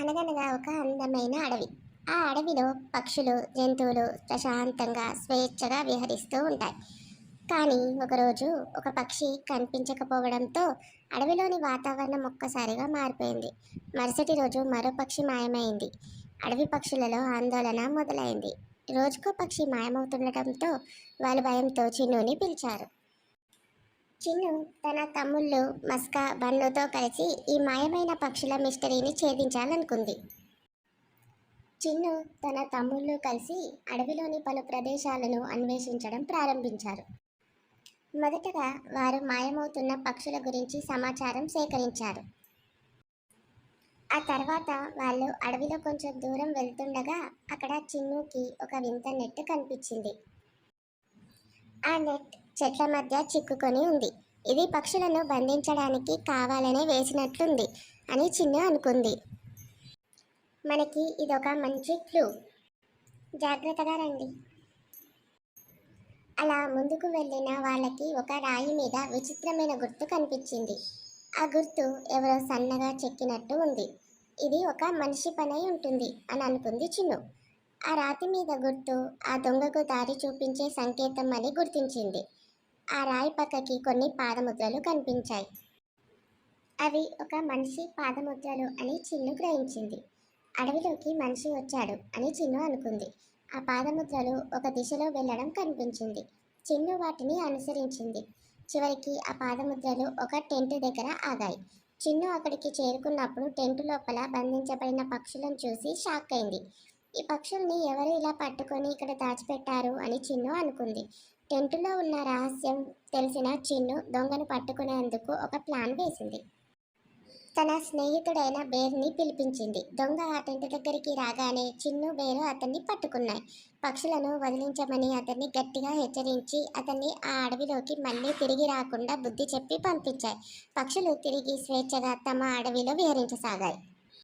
అనగనగా ఒక అందమైన అడవి. ఆ అడవిలో పక్షులు జంతువులు ప్రశాంతంగా స్వేచ్ఛగా విహరిస్తూ ఉంటాయి. కానీ ఒకరోజు ఒక పక్షి కనిపించకపోవడంతో అడవిలోని వాతావరణం ఒక్కసారిగా మారిపోయింది. మరుసటి రోజు మరో పక్షి మాయమైంది. అడవి పక్షులలో ఆందోళన మొదలైంది. రోజుకో పక్షి మాయమవుతుండటంతో వాళ్ళు భయంతో చిన్నుని పిలిచారు. చిన్ను తన తమ్ముళ్ళు మస్కా బన్నుతో కలిసి ఈ మాయమైన పక్షుల మిస్టరీని ఛేదించాలనుకుంది. చిన్ను తన తమ్ముళ్ళు కలిసి అడవిలోని పలు ప్రదేశాలను అన్వేషించడం ప్రారంభించారు. మొదటగా వారు మాయమవుతున్న పక్షుల గురించి సమాచారం సేకరించారు. ఆ తర్వాత వాళ్ళు అడవిలో కొంచెం దూరం వెళ్తుండగా అక్కడ చిన్నుకి ఒక వింత నెట్ కనిపించింది. ఆ నెట్ చెట్ల మధ్య చిక్కుకొని ఉంది. ఇది పక్షులను బంధించడానికి కావాలనే వేసినట్లుంది అని చిన్ను అనుకుంది. మనకి ఇదొక మంచి క్లూ. జాగ్రత్తగా రండి. అలా ముందుకు వెళ్ళిన వాళ్ళకి ఒక రాయి మీద విచిత్రమైన గుర్తు కనిపించింది. ఆ గుర్తు ఎవరో సన్నగా చెక్కినట్టు ఉంది. ఇది ఒక మనిషి పనై ఉంటుంది అని అనుకుంది చిన్ను. ఆ రాతి మీద గుర్తు ఆ దొంగకు దారి చూపించే సంకేతం అని గుర్తించింది. ఆ రాయి పక్కకి కొన్ని పాదముద్రలు కనిపించాయి. అవి ఒక మనిషి పాదముద్రలు అని చిన్ను గ్రహించింది. అడవిలోకి మనిషి వచ్చాడు అని చిన్ను అనుకుంది. ఆ పాదముద్రలు ఒక దిశలో వెళ్ళడం కనిపించింది. చిన్ను వాటిని అనుసరించింది. చివరికి ఆ పాదముద్రలు ఒక టెంట్ దగ్గర ఆగాయి. చిన్ను అక్కడికి చేరుకున్నప్పుడు టెంట్ లోపల బంధించబడిన పక్షులను చూసి షాక్ అయింది. ఈ పక్షుల్ని ఎవరు ఇలా పట్టుకొని ఇక్కడ దాచిపెట్టారు అని చిన్ను అనుకుంది. టెంటులో ఉన్న రహస్యం తెలిసిన చిన్ను దొంగను పట్టుకునేందుకు ఒక ప్లాన్ వేసింది. తన స్నేహితుడైన బేర్ని పిలిపించింది. దొంగ ఆ టెంట్ దగ్గరికి రాగానే చిన్ను బేరు అతన్ని పట్టుకున్నాయి. పక్షులను వదిలించమని అతన్ని గట్టిగా హెచ్చరించి అతన్ని ఆ అడవిలోకి మళ్ళీ తిరిగి రాకుండా బుద్ధి చెప్పి పంపించాయి. పక్షులు తిరిగి స్వేచ్ఛగా తమ అడవిలో విహరించసాగాయి.